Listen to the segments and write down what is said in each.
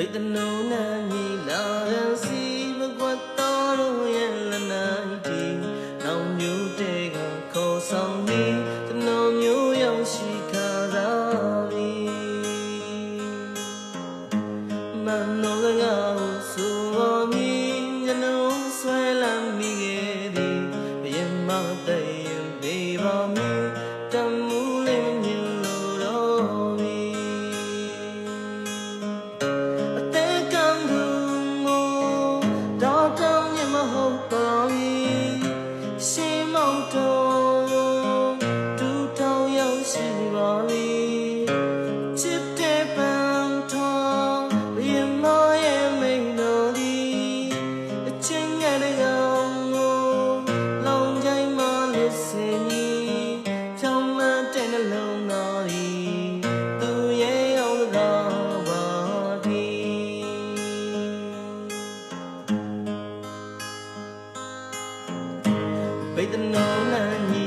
ဘိတ်တလုံးနဲ့ညီလာစီမကွတ်တော်လို့ရဲ့လနိုင်တီနောင်မျိုးတဲကခေါ်ဆောင်နေတလုံးမျိုးရောက်ရှိခါသာပြီမနောကငါ့ ဘိတ်တနုံနဲ့ညီ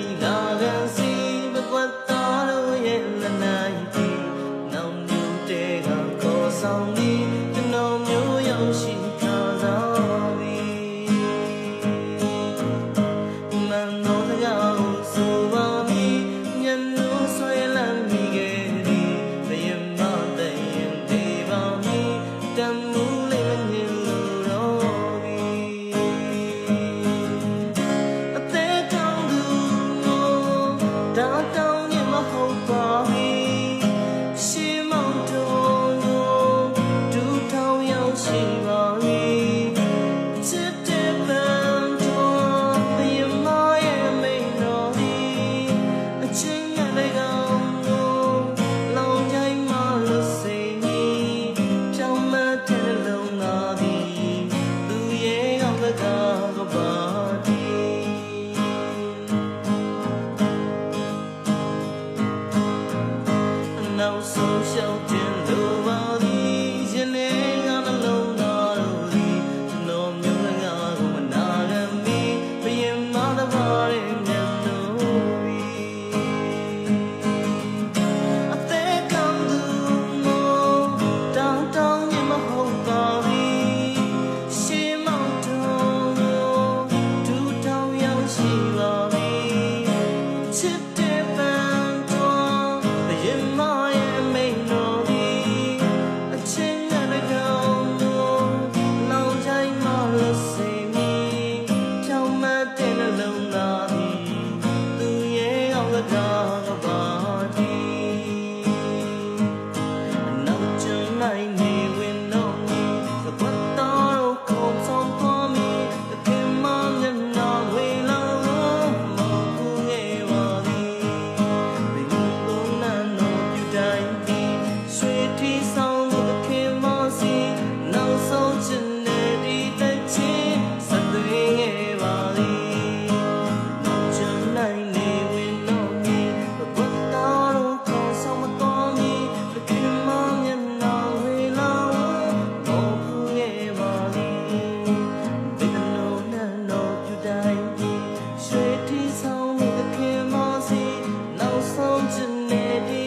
ready.